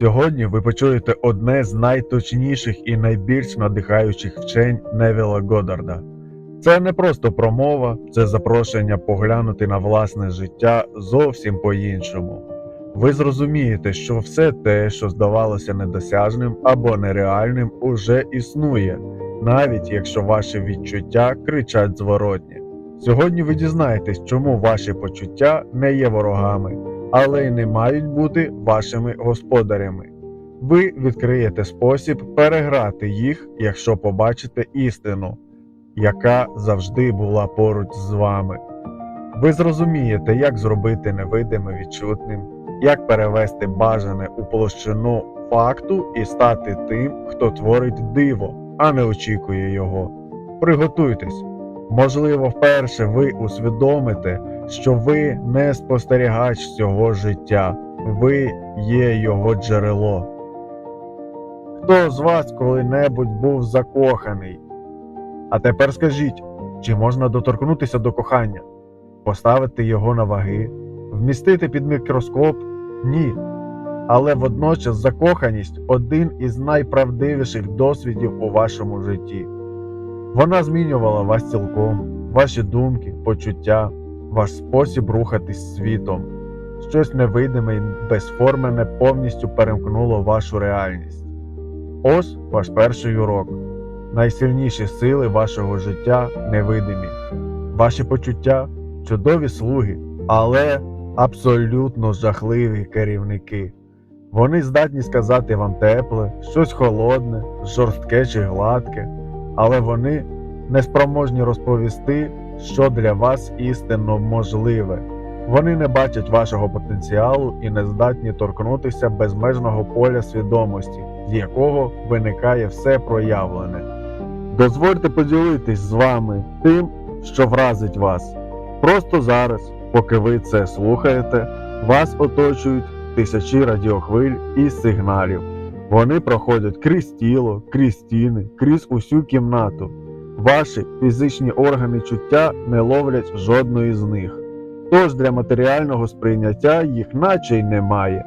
Сьогодні ви почуєте одне з найточніших і найбільш надихаючих вчень Невіла Годарда. Це не просто промова, це запрошення поглянути на власне життя зовсім по-іншому. Ви зрозумієте, що все те, що здавалося недосяжним або нереальним, уже існує, навіть якщо ваші відчуття кричать зворотні. Сьогодні ви дізнаєтесь, чому ваші почуття не є ворогами, але й не мають бути вашими господарями. Ви відкриєте спосіб переграти їх, якщо побачите істину, яка завжди була поруч з вами. Ви зрозумієте, як зробити невидиме відчутним, як перевести бажане у площину факту і стати тим, хто творить диво, а не очікує його. Приготуйтесь. Можливо, вперше ви усвідомите, що ви не спостерігач цього життя, ви є його джерело. Хто з вас коли-небудь був закоханий? А тепер скажіть, чи можна доторкнутися до кохання, поставити його на ваги, вмістити під мікроскоп? Ні. Але водночас закоханість один із найправдивіших досвідів у вашому житті. Вона змінювала вас цілком, ваші думки, почуття, ваш спосіб рухатись світом. Щось невидиме й безформене повністю перемкнуло вашу реальність. Ось ваш перший урок. Найсильніші сили вашого життя невидимі. Ваші почуття чудові слуги, але абсолютно жахливі керівники. Вони здатні сказати вам тепле, щось холодне, жорстке чи гладке, але вони не спроможні розповісти, що для вас істинно можливе. Вони не бачать вашого потенціалу і не здатні торкнутися безмежного поля свідомості, з якого виникає все проявлене. Дозвольте поділитись з вами тим, що вразить вас. Просто зараз, поки ви це слухаєте, вас оточують тисячі радіохвиль і сигналів. Вони проходять крізь тіло, крізь стіни, крізь усю кімнату. Ваші фізичні органи чуття не ловлять жодної з них. Тож для матеріального сприйняття їх наче й немає.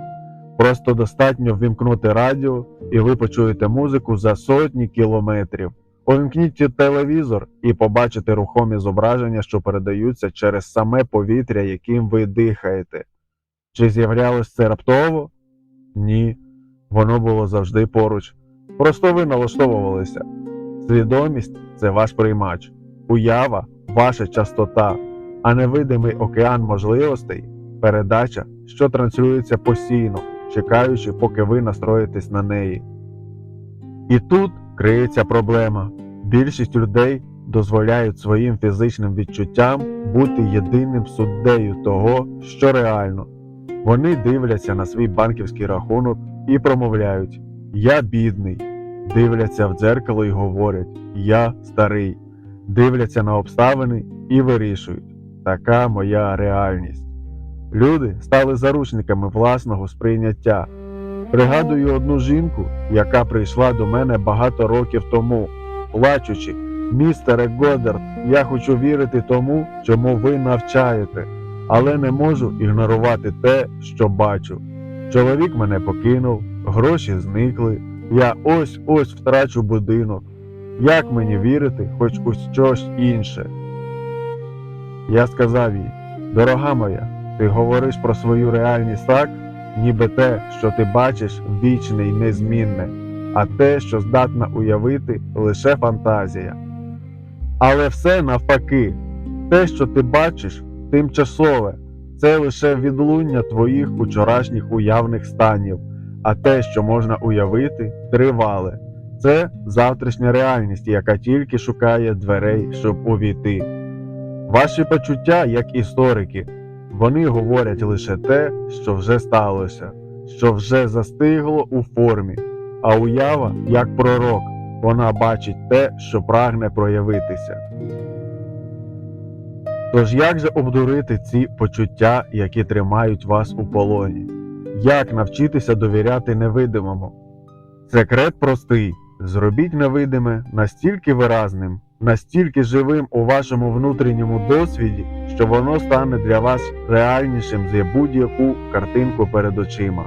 Просто достатньо ввімкнути радіо, і ви почуєте музику за сотні кілометрів. Увімкніть телевізор і побачите рухомі зображення, що передаються через саме повітря, яким ви дихаєте. Чи з'являлось це раптово? Ні. Воно було завжди поруч. Просто ви налаштовувалися. Свідомість це ваш приймач, уява ваша частота, а невидимий океан можливостей передача, що транслюється постійно, чекаючи, поки ви настроїтесь на неї. І тут криється проблема. Більшість людей дозволяють своїм фізичним відчуттям бути єдиним суддею того, що реально. Вони дивляться на свій банківський рахунок і промовляють Я бідний. Дивляться в дзеркало і говорять Я старий. Дивляться на обставини і вирішують така моя реальність. Люди стали заручниками власного сприйняття. Пригадую одну жінку, яка прийшла до мене багато років тому, плачучи, містере Годард, я хочу вірити тому, чому ви навчаєте, але не можу ігнорувати те, що бачу. Чоловік мене покинув, гроші зникли, я ось ось втрачу будинок. Як мені вірити хоч у щось інше? Я сказав їй, дорога моя, ти говориш про свою реальність так, ніби те, що ти бачиш, вічне й незмінне, а те, що здатна уявити, лише фантазія. Але все навпаки, те, що ти бачиш, тимчасове, це лише відлуння твоїх учорашніх уявних станів, а те, що можна уявити, тривале. Це завтрашня реальність, яка тільки шукає дверей, щоб увійти. Ваші почуття, як історики, вони говорять лише те, що вже сталося, що вже застигло у формі, а уява, як пророк, вона бачить те, що прагне проявитися. Тож як же обдурити ці почуття, які тримають вас у полоні? Як навчитися довіряти невидимому? Секрет простий: зробіть невидиме настільки виразним, настільки живим у вашому внутрішньому досвіді, що воно стане для вас реальнішим за будь-яку картинку перед очима.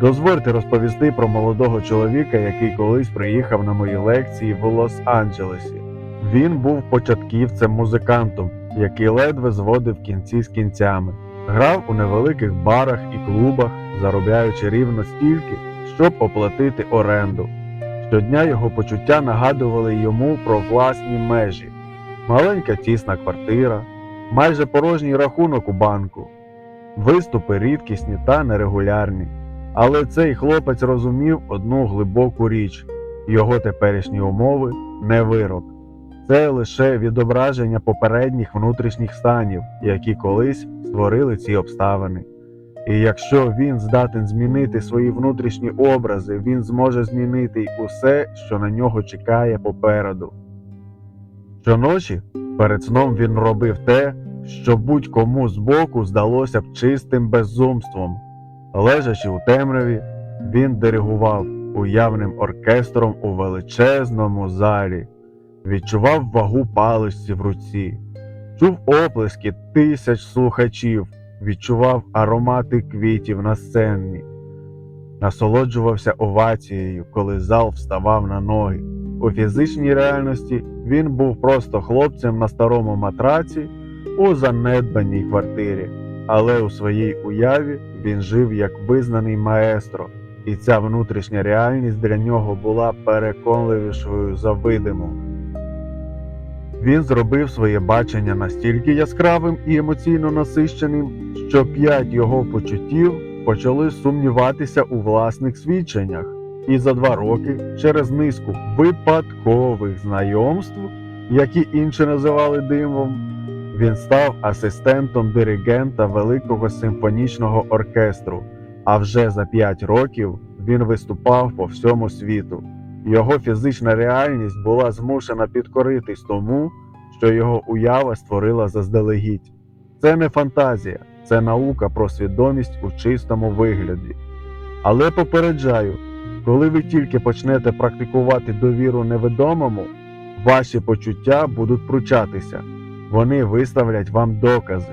Дозвольте розповісти про молодого чоловіка, який колись приїхав на мої лекції в Лос-Анджелесі. Він був початківцем музикантом, який ледве зводив кінці з кінцями, грав у невеликих барах і клубах, заробляючи рівно стільки, щоб оплатити оренду. Щодня його почуття нагадували йому про власні межі: маленька тісна квартира, майже порожній рахунок у банку, виступи рідкісні та нерегулярні. Але цей хлопець розумів одну глибоку річ: його теперішні умови не вирок. Це лише відображення попередніх внутрішніх станів, які колись створили ці обставини. І якщо він здатен змінити свої внутрішні образи, він зможе змінити й усе, що на нього чекає попереду. Щоночі перед сном він робив те, що будь-кому збоку здалося б чистим безумством. Лежачи у темряві, він диригував уявним оркестром у величезному залі, відчував вагу паличці в руці, чув оплески тисяч слухачів, відчував аромати квітів на сцені, насолоджувався овацією, коли зал вставав на ноги. У фізичній реальності він був просто хлопцем на старому матраці у занедбаній квартирі, але у своїй уяві він жив як визнаний маестро, і ця внутрішня реальність для нього була переконливішою за видиму. Він зробив своє бачення настільки яскравим і емоційно насищеним, що п'ять його почуттів почали сумніватися у власних свідченнях. І за два роки, через низку випадкових знайомств, які інші називали димом, він став асистентом диригента Великого симфонічного оркестру. А вже за п'ять років він виступав по всьому світу. Його фізична реальність була змушена підкоритись тому, що його уява створила заздалегідь. Це не фантазія, це наука про свідомість у чистому вигляді. Але попереджаю, коли ви тільки почнете практикувати довіру невідомому, ваші почуття будуть пручатися, вони виставлять вам докази.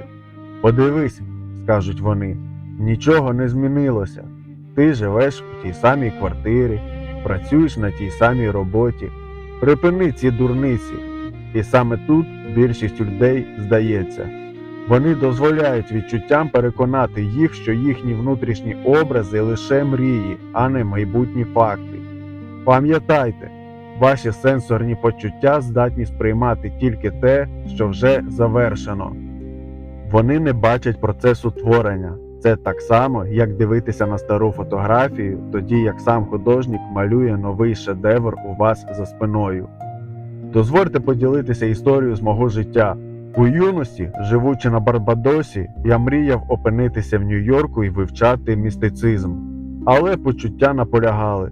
Подивись, скажуть вони, нічого не змінилося. Ти живеш у тій самій квартирі, працюєш на тій самій роботі. Припини ці дурниці. І саме тут більшість людей здається. Вони дозволяють відчуттям переконати їх, що їхні внутрішні образи лише мрії, а не майбутні факти. Пам'ятайте, ваші сенсорні почуття здатні сприймати тільки те, що вже завершено. Вони не бачать процесу творення. Це так само, як дивитися на стару фотографію, тоді як сам художник малює новий шедевр у вас за спиною. Дозвольте поділитися історією з мого життя. У юності, живучи на Барбадосі, я мріяв опинитися в Нью-Йорку і вивчати містицизм. Але почуття наполягали.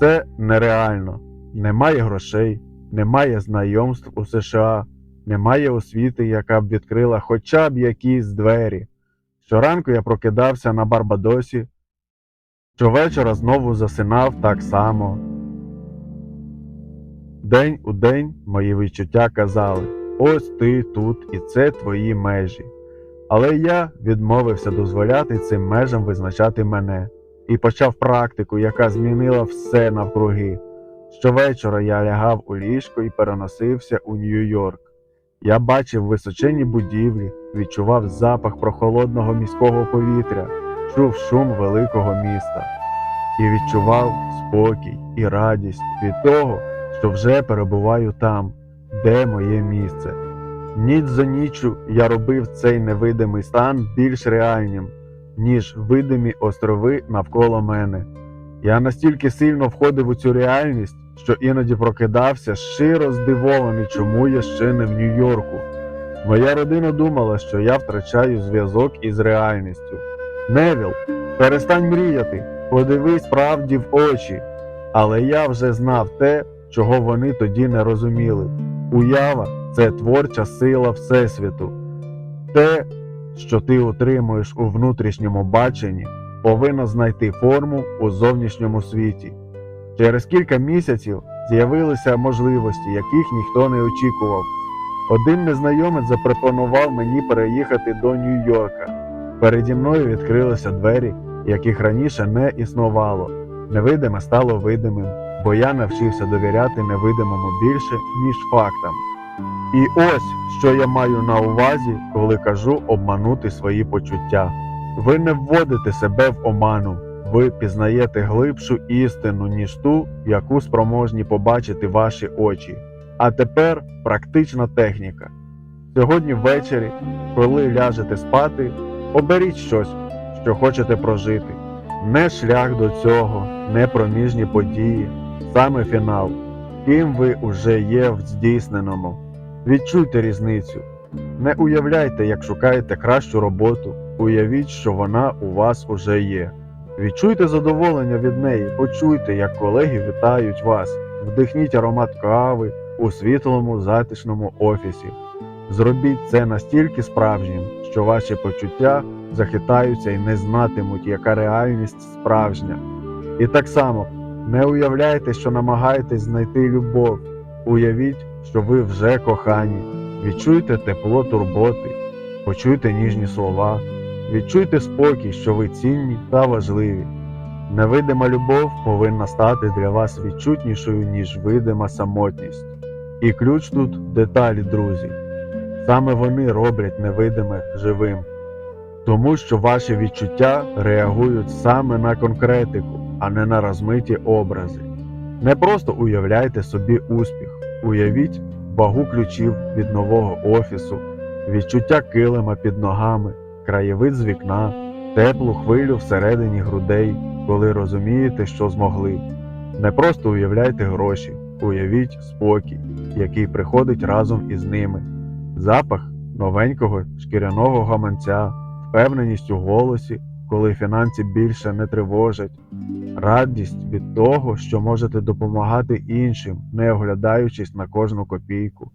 Це нереально. Немає грошей, немає знайомств у США, немає освіти, яка б відкрила хоча б якісь двері. Щоранку я прокидався на Барбадосі, щовечора знову засинав так само. День у день мої відчуття казали: ось ти тут і це твої межі. Але я відмовився дозволяти цим межам визначати мене і почав практику, яка змінила все навкруги. Щовечора я лягав у ліжко і переносився у Нью-Йорк. Я бачив височенні будівлі, відчував запах прохолодного міського повітря, чув шум великого міста і відчував спокій і радість від того, що вже перебуваю там, де моє місце. Ніч за ніччю я робив цей невидимий стан більш реальним, ніж видимі острови навколо мене. Я настільки сильно входив у цю реальність, що іноді прокидався щиро здивований, чому я ще не в Нью-Йорку. Моя родина думала, що я втрачаю зв'язок із реальністю. Невіл, перестань мріяти, подивись правді в очі. Але я вже знав те, чого вони тоді не розуміли. Уява це творча сила Всесвіту. Те, що ти отримуєш у внутрішньому баченні, повинно знайти форму у зовнішньому світі. Через кілька місяців з'явилися можливості, яких ніхто не очікував. Один незнайомець запропонував мені переїхати до Нью-Йорка. Переді мною відкрилися двері, яких раніше не існувало. Невидиме стало видимим, бо я навчився довіряти невидимому більше, ніж фактам. І ось що я маю на увазі, коли кажу обманути свої почуття. Ви не вводите себе в оману, ви пізнаєте глибшу істину, ніж ту, яку спроможні побачити ваші очі. А тепер практична техніка. Сьогодні ввечері, коли ляжете спати, оберіть щось, що хочете прожити. Не шлях до цього, не проміжні події, саме фінал, ким ви уже є в здійсненому. Відчуйте різницю. Не уявляйте, як шукаєте кращу роботу, уявіть, що вона у вас уже є. Відчуйте задоволення від неї, почуйте, як колеги вітають вас, вдихніть аромат кави у світлому затишному офісі. Зробіть це настільки справжнім, що ваші почуття захитаються і не знатимуть, яка реальність справжня. І так само не уявляйте, що намагаєтесь знайти любов. Уявіть, що ви вже кохані. Відчуйте тепло турботи, почуйте ніжні слова, відчуйте спокій, що ви цінні та важливі. Невидима любов повинна стати для вас відчутнішою, ніж видима самотність. І ключ тут деталі, друзі. Саме вони роблять невидиме живим, тому що ваші відчуття реагують саме на конкретику, а не на розмиті образи. Не просто уявляйте собі успіх, уявіть вагу ключів від нового офісу, відчуття килима під ногами, краєвид з вікна, теплу хвилю всередині грудей, коли розумієте, що змогли. Не просто уявляйте гроші, уявіть спокій, який приходить разом із ними, запах новенького шкіряного гаманця, впевненість у голосі, коли фінанси більше не тривожать, радість від того, що можете допомагати іншим, не оглядаючись на кожну копійку.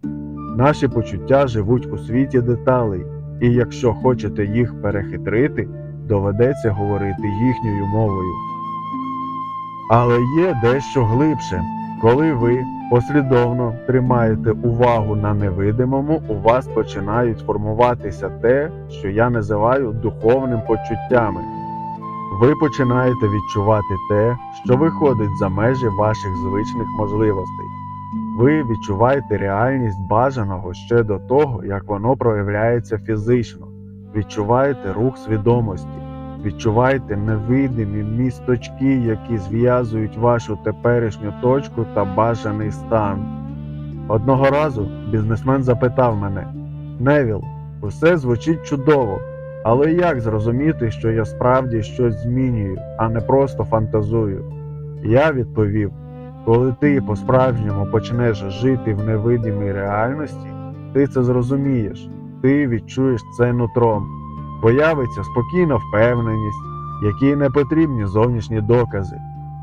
Наші почуття живуть у світі деталей, і якщо хочете їх перехитрити, доведеться говорити їхньою мовою. Але є дещо глибше. Коли ви послідовно тримаєте увагу на невидимому, у вас починають формуватися те, що я називаю духовним почуттями. Ви починаєте відчувати те, що виходить за межі ваших звичних можливостей. Ви відчуваєте реальність бажаного ще до того, як воно проявляється фізично, відчуваєте рух свідомості, відчуваєте невидимі місточки, які зв'язують вашу теперішню точку та бажаний стан. Одного разу бізнесмен запитав мене: Невіл, усе звучить чудово, але як зрозуміти, що я справді щось змінюю, а не просто фантазую? Я відповів: коли ти по-справжньому почнеш жити в невидимій реальності, ти це зрозумієш, ти відчуєш це нутром. Появиться спокійна впевненість, якій не потрібні зовнішні докази.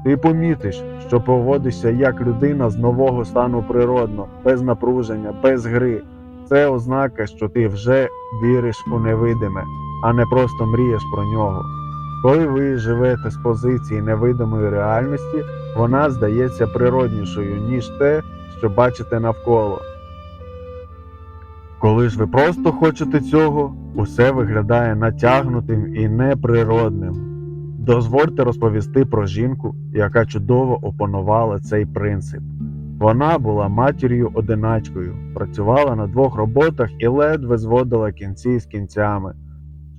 Ти помітиш, що поводишся як людина з нового стану природно, без напруження, без гри. Це ознака, що ти вже віриш у невидиме, а не просто мрієш про нього. Коли ви живете з позиції невидимої реальності, вона здається природнішою, ніж те, що бачите навколо. Коли ж ви просто хочете цього, усе виглядає натягнутим і неприродним. Дозвольте розповісти про жінку, яка чудово опанувала цей принцип. Вона була матір'ю одиначкою, працювала на двох роботах і ледве зводила кінці з кінцями.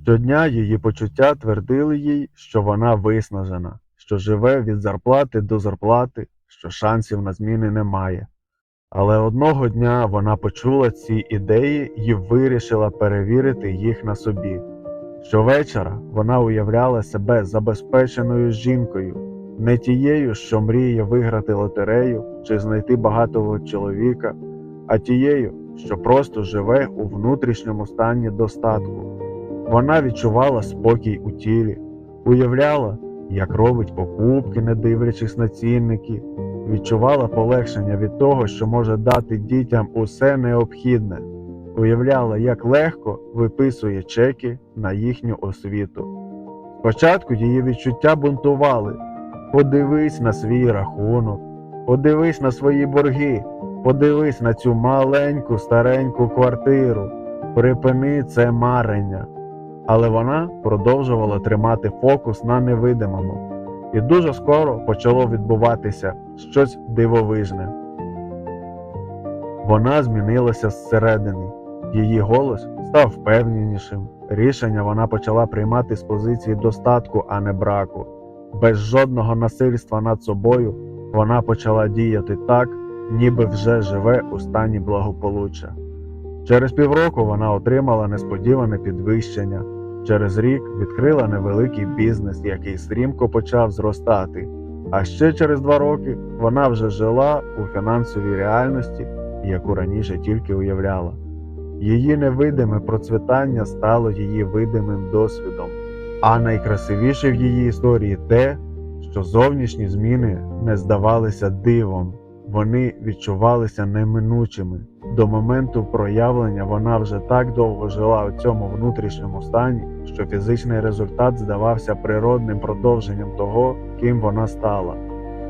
Щодня її почуття твердили їй, що вона виснажена, що живе від зарплати до зарплати, що шансів на зміни немає. Але одного дня вона почула ці ідеї і вирішила перевірити їх на собі. Щовечора вона уявляла себе забезпеченою жінкою, не тією, що мріє виграти лотерею чи знайти багатого чоловіка, а тією, що просто живе у внутрішньому стані достатку. Вона відчувала спокій у тілі, уявляла, як робить покупки, не дивлячись на цінники, відчувала полегшення від того, що може дати дітям усе необхідне, уявляла, як легко виписує чеки на їхню освіту. Спочатку її відчуття бунтували. Подивись на свій рахунок, подивись на свої борги, подивись на цю маленьку стареньку квартиру, припини це марення. Але вона продовжувала тримати фокус на невидимому, і дуже скоро почало відбуватися щось дивовижне. Вона змінилася зсередини, її голос став впевненішим. Рішення вона почала приймати з позиції достатку, а не браку. Без жодного насильства над собою вона почала діяти так, ніби вже живе у стані благополуччя. Через півроку вона отримала несподіване підвищення. Через рік відкрила невеликий бізнес, який стрімко почав зростати. А ще через два роки вона вже жила у фінансовій реальності, яку раніше тільки уявляла. Її невидиме процвітання стало її видимим досвідом. А найкрасивіше в її історії те, що зовнішні зміни не здавалися дивом, вони відчувалися неминучими. До моменту проявлення вона вже так довго жила у цьому внутрішньому стані, що фізичний результат здавався природним продовженням того, ким вона стала.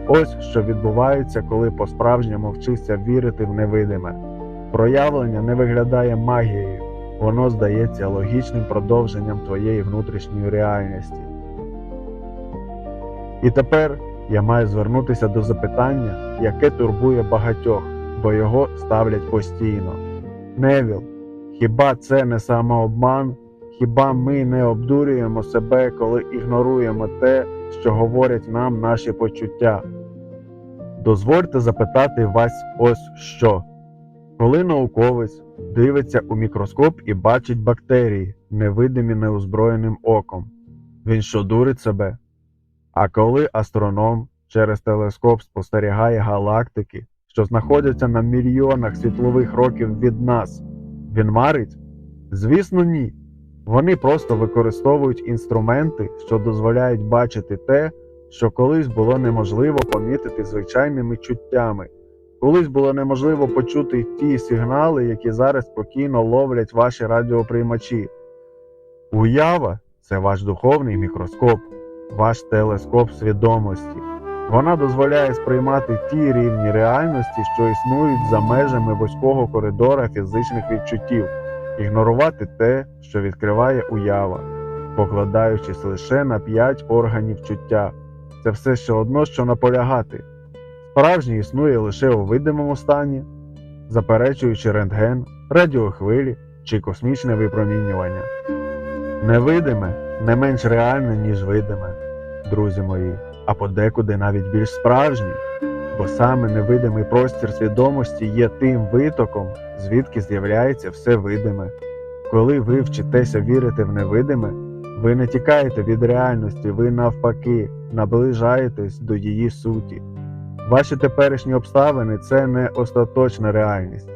Ось що відбувається, коли по-справжньому вчишся вірити в невидиме. Проявлення не виглядає магією, воно здається логічним продовженням твоєї внутрішньої реальності. І тепер я маю звернутися до запитання, яке турбує багатьох, бо його ставлять постійно. Невіл, хіба це не самообман? Хіба ми не обдурюємо себе, коли ігноруємо те, що говорять нам наші почуття? Дозвольте запитати вас ось що. Коли науковець дивиться у мікроскоп і бачить бактерії, невидимі неозброєним оком, він що дурить себе? А коли астроном через телескоп спостерігає галактики, що знаходяться на мільйонах світлових років від нас, він марить? Звісно, ні. Вони просто використовують інструменти, що дозволяють бачити те, що колись було неможливо помітити звичайними чуттями. Колись було неможливо почути ті сигнали, які зараз спокійно ловлять ваші радіоприймачі. Уява це ваш духовний мікроскоп, ваш телескоп свідомості. Вона дозволяє сприймати ті рівні реальності, що існують за межами вузького коридора фізичних відчуттів, ігнорувати те, що відкриває уява, покладаючись лише на п'ять органів чуття. Це все ще одно, що наполягати. Справжнє існує лише у видимому стані, заперечуючи рентген, радіохвилі чи космічне випромінювання. Невидиме не менш реальне, ніж видиме, друзі мої, а подекуди навіть більш справжнє, бо саме невидимий простір свідомості є тим витоком, звідки з'являється все видиме. Коли ви вчитеся вірити в невидиме, ви не тікаєте від реальності, ви навпаки наближаєтесь до її суті. Ваші теперішні обставини це не остаточна реальність,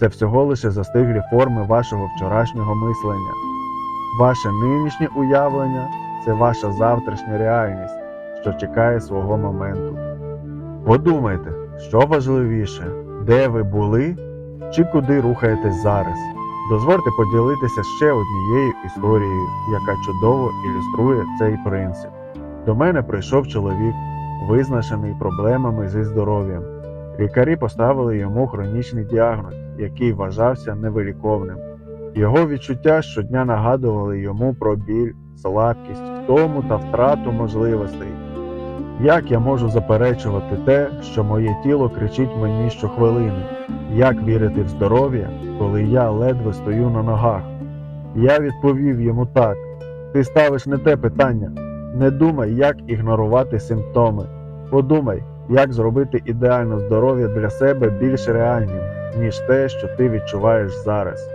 це всього лише застиглі форми вашого вчорашнього мислення. Ваше нинішнє уявлення це ваша завтрашня реальність, що чекає свого моменту. Подумайте, що важливіше, де ви були чи куди рухаєтесь зараз. Дозвольте поділитися ще однією історією, яка чудово ілюструє цей принцип. До мене прийшов чоловік, визначений проблемами зі здоров'ям. Лікарі поставили йому хронічний діагноз, який вважався невиліковним. Його відчуття щодня нагадували йому про біль, слабкість, втому та втрату можливостей. Як я можу заперечувати те, що моє тіло кричить мені щохвилини? Як вірити в здоров'я, коли я ледве стою на ногах? Я відповів йому так: ти ставиш не те питання. Не думай, як ігнорувати симптоми. Подумай, як зробити ідеальне здоров'я для себе більш реальним, ніж те, що ти відчуваєш зараз.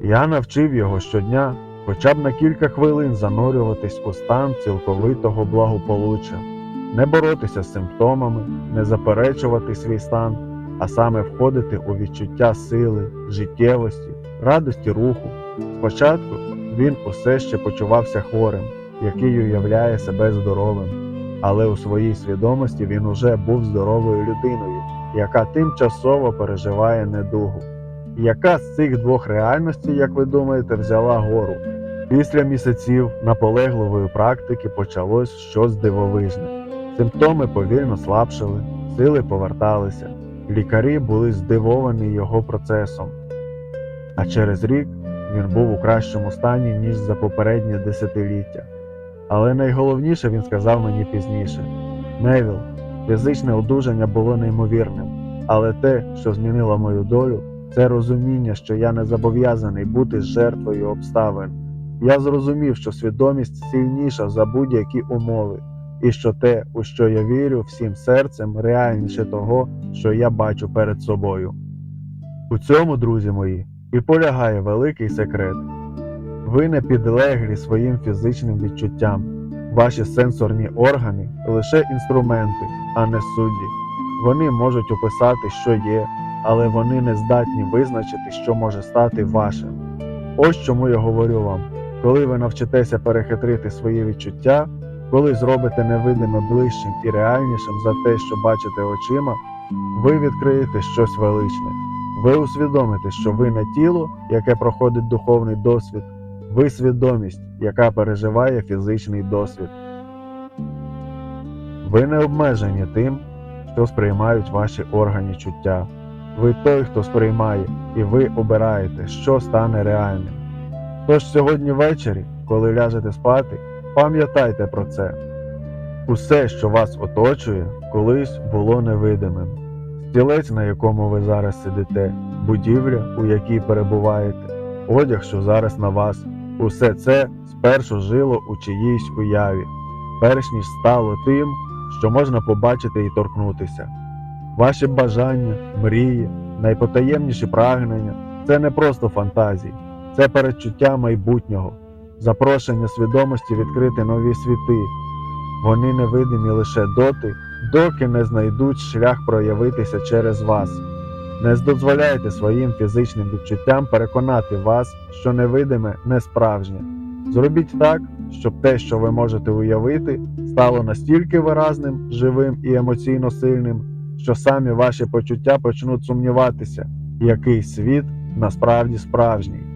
Я навчив його щодня хоча б на кілька хвилин занурюватись у стан цілковитого благополуччя, не боротися з симптомами, не заперечувати свій стан, а саме входити у відчуття сили, життєвості, радості руху. Спочатку він усе ще почувався хворим, який уявляє себе здоровим, але у своїй свідомості він уже був здоровою людиною, яка тимчасово переживає недугу. Яка з цих двох реальностей, як ви думаєте, взяла гору? Після місяців наполегливої практики почалось щось дивовижне. Симптоми повільно слабшали, сили поверталися. Лікарі були здивовані його процесом. А через рік він був у кращому стані, ніж за попереднє десятиліття. Але найголовніше він сказав мені пізніше: Невіл, фізичне одужання було неймовірним, але те, що змінило мою долю, це розуміння, що я не зобов'язаний бути жертвою обставин. Я зрозумів, що свідомість сильніша за будь-які умови, і що те, у що я вірю всім серцем, реальніше того, що я бачу перед собою. У цьому, друзі мої, і полягає великий секрет. Ви не підлеглі своїм фізичним відчуттям. Ваші сенсорні органи лише інструменти, а не судді. Вони можуть описати, що є, але вони не здатні визначити, що може стати вашим. Ось чому я говорю вам: коли ви навчитеся перехитрити свої відчуття, коли зробите невидиме ближчим і реальнішим за те, що бачите очима, ви відкриєте щось величне. Ви усвідомите, що ви не тіло, яке проходить духовний досвід, ви свідомість, яка переживає фізичний досвід. Ви не обмежені тим, що сприймають ваші органи чуття. Ви той, хто сприймає, і ви обираєте, що стане реальним. Тож сьогодні ввечері, коли ляжете спати, пам'ятайте про це. Усе, що вас оточує, колись було невидимим. Стілець, на якому ви зараз сидите, будівля, у якій перебуваєте, одяг, що зараз на вас, усе це спершу жило у чиїйсь уяві, перш ніж стало тим, що можна побачити і торкнутися. Ваші бажання, мрії, найпотаємніші прагнення це не просто фантазії, це передчуття майбутнього, запрошення свідомості відкрити нові світи. Вони невидимі лише доти, доки не знайдуть шлях проявитися через вас. Не дозволяйте своїм фізичним відчуттям переконати вас, що невидиме не справжнє. Зробіть так, щоб те, що ви можете уявити, стало настільки виразним, живим і емоційно сильним, що самі ваші почуття почнуть сумніватися, який світ насправді справжній.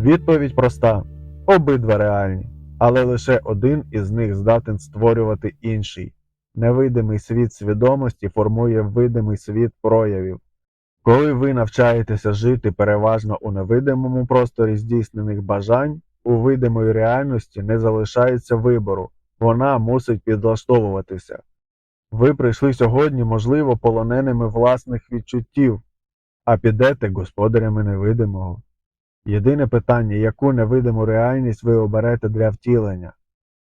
Відповідь проста: обидва реальні, але лише один із них здатен створювати інший. Невидимий світ свідомості формує видимий світ проявів. Коли ви навчаєтеся жити переважно у невидимому просторі здійснених бажань, у видимої реальності не залишається вибору, вона мусить підлаштовуватися. Ви прийшли сьогодні, можливо, полоненими власних відчуттів, а підете господарями невидимого. Єдине питання, яку невидиму реальність ви оберете для втілення.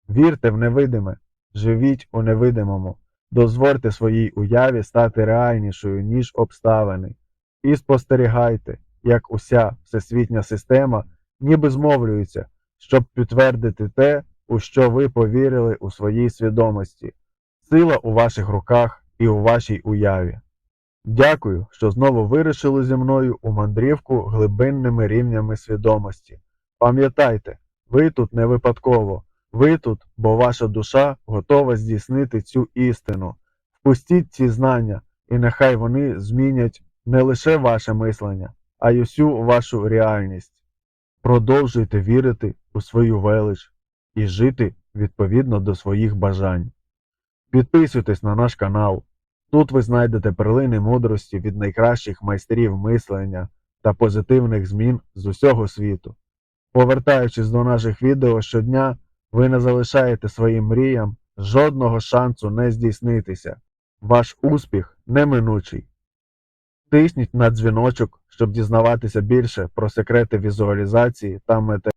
Вірте в невидиме, живіть у невидимому, дозвольте своїй уяві стати реальнішою, ніж обставини, і спостерігайте, як уся всесвітня система ніби змовлюється, щоб підтвердити те, у що ви повірили у своїй свідомості. Сила у ваших руках і у вашій уяві. Дякую, що знову вирішили зі мною у мандрівку глибинними рівнями свідомості. Пам'ятайте, ви тут не випадково, ви тут, бо ваша душа готова здійснити цю істину. Впустіть ці знання, і нехай вони змінять не лише ваше мислення, а й усю вашу реальність. Продовжуйте вірити у свою велич і жити відповідно до своїх бажань. Підписуйтесь на наш канал. Тут ви знайдете перлини мудрості від найкращих майстрів мислення та позитивних змін з усього світу. Повертаючись до наших відео щодня, ви не залишаєте своїм мріям жодного шансу не здійснитися. Ваш успіх неминучий. Тисніть на дзвіночок, щоб дізнаватися більше про секрети візуалізації та мете.